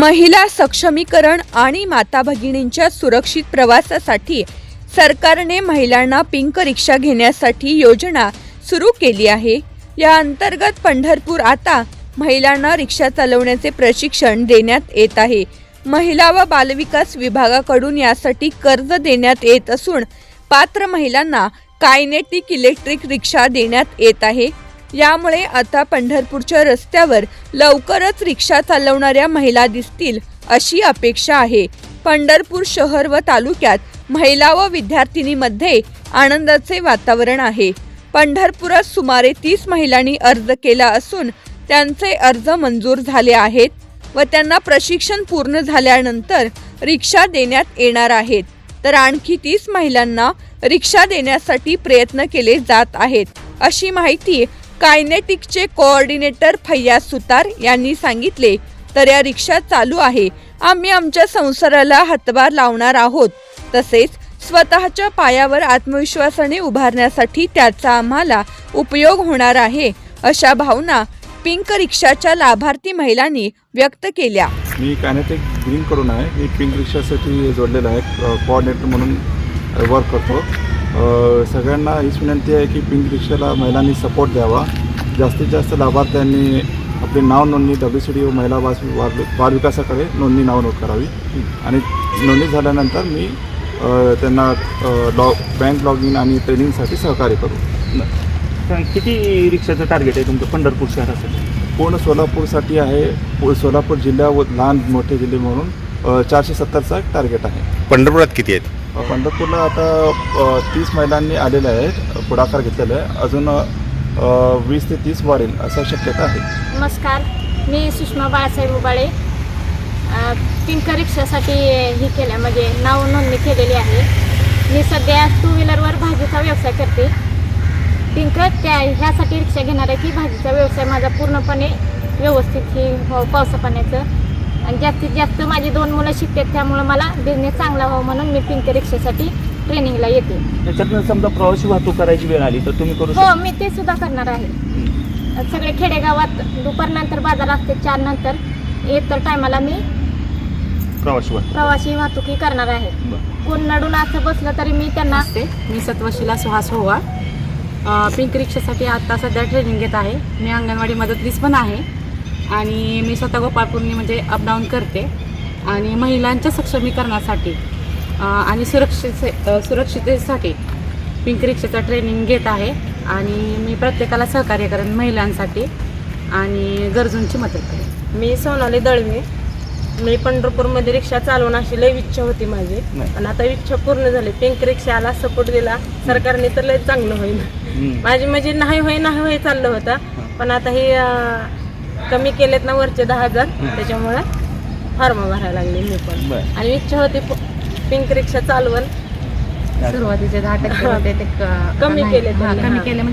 महिला सक्षमीकरण आणि माता भगिनींच्या सुरक्षित प्रवासासाठी सरकारने महिलांना पिंक रिक्षा घेण्यासाठी योजना सुरू केली आहे. या अंतर्गत पंढरपूर आता महिलांना रिक्षा चालवण्याचे प्रशिक्षण देण्यात येत आहे. महिला व बालविकास विभागाकडून यासाठी कर्ज देण्यात येत असून पात्र महिलांना कायनेटिक इलेक्ट्रिक रिक्षा देण्यात येत आहे. यामुळे आता पंढरपूरच्या रस्त्यावर लवकरच रिक्षा चालवणाऱ्या महिला दिसतील अशी अपेक्षा आहे. पंढरपूर शहर व तालुक्यात महिला व विद्यार्थिनीमध्ये आनंदाचे वातावरण आहे. पंढरपुरात सुमारे तीस महिलांनी अर्ज केला असून त्यांचे अर्ज मंजूर झाले आहेत व त्यांना प्रशिक्षण पूर्ण झाल्यानंतर रिक्षा देण्यात येणार आहेत. तर आणखी तीस महिलांना रिक्षा देण्यासाठी प्रयत्न केले जात आहेत अशी माहिती कायनेटिकचे कोऑर्डिनेटर फैयाज सुतार यांनी सांगितले तर या रिक्षा चालू आहे. आम्ही आमच्या संसाराला हातभार लावणार आहोत. तसेच स्वतःच्या पायावर आत्मविश्वासाने उभारण्यासाठी त्याचा आम्हाला उपयोग होणार आहे अशा भावना पिंक रिक्षाच्या लाभार्थी महिलांनी व्यक्त केल्या. मी कायनेटिक ग्रीन करून आहे. मी पिंक रिक्षासाठी जोडलेला आहे. कोऑर्डिनेटर म्हणून वर्क करतो. सगळ्यांना हीच विनंती आहे की पिंक रिक्षाला महिलांनी सपोर्ट द्यावा. जास्तीत जास्त लाभार्थ्यांनी आपले नाव नोंदणी डब्ल्यू सी डी ओ महिला बाल बाल विकासाकडे नोंदणी नाव नोंद करावी. आणि नोंदणी झाल्यानंतर मी त्यांना लॉ बँक लॉग इन आणि ट्रेनिंगसाठी सहकार्य करू. पण किती रिक्षाचं टार्गेट आहे तुमचं पंढरपूर शहरासाठी? पूर्ण सोलापूरसाठी आहे. पू- सोलापूर जिल्हा व लहान मोठे जिल्हे म्हणून चारशे सत्तरचा एक टार्गेट आहे. पंढरपुरात किती आहेत? पंढरपूरला आता तीस महिलांनी आलेले आहेत. पुढाकार घेतलेला आहे. अजून वीस ते तीस वाढेल असा शक्यता आहे. नमस्कार. मी सुषमा बाळासाहेब उबाळे. अ, पिंक रिक्षासाठी हे केलं म्हणजे नाव नोंदणी केलेली आहे. मी सध्या टू व्हीलरवर भाजीचा व्यवसाय करते. पिंक त्या ह्यासाठी रिक्षा घेणार आहे की भाजीचा व्यवसाय माझा पूर्णपणे व्यवस्थित हे हो, पावसा पाण्याचं आणि जास्तीत जास्त माझी दोन मुलं शिकतात त्यामुळं मला बिझनेस चांगला व्हावा म्हणून मी पिंक रिक्षासाठी ट्रेनिंगला येते. त्याच्यातनं समजा प्रवासी वाहतूक करायची वेळ आली तर तुम्ही करू हो शकता. मी ते सुद्धा करणार आहे. सगळे खेडेगावात दुपारनंतर बाजार असते चार नंतर इतर टायमाला मी प्रवासी वाहतूक. प्रवासी वाहतुकी करणार आहे. बरं. कोण नडून असं बसलं तरी मी त्यांना नमस्ते मी सत्वशिला सुहास होवा अ, पिंक रिक्षासाठी आता सध्या ट्रेनिंग घेत आहे. मी अंगणवाडी मदतनीस पण आहे. आणि मी स्वतः गोपाळपूरनी म्हणजे अपडाऊन करते. आणि महिलांच्या सक्षमीकरणासाठी आणि सुरक्षित सुरक्षितेसाठी पिंक रिक्षाचं ट्रेनिंग घेत आहे. आणि मी प्रत्येकाला सहकार्य करेन महिलांसाठी आणि गरजूंची मदत करेन. मी सोनाली दळवे. मी पंढरपूरमध्ये रिक्षा चालवण्याची लई इच्छा होती माझी. पण आता इच्छा पूर्ण झाली. पिंक रिक्षाला सपोर्ट दिला. सरकारने तर लय चांगलं होईल. माझी म्हणजे नाही होय नाही होय चाललं होतं. पण आता हे कमी केलेत ना वरचे दहा हजार त्याच्यामुळे फॉर्म भरायला लागले मी पण बरं. आणि इच्छा होती पिंक रिक्षा चालवल सुरुवातीचे दहा टक्के होते ते क- कमी. केले हा, त्यांनी, कमी हा. केले म्हणजे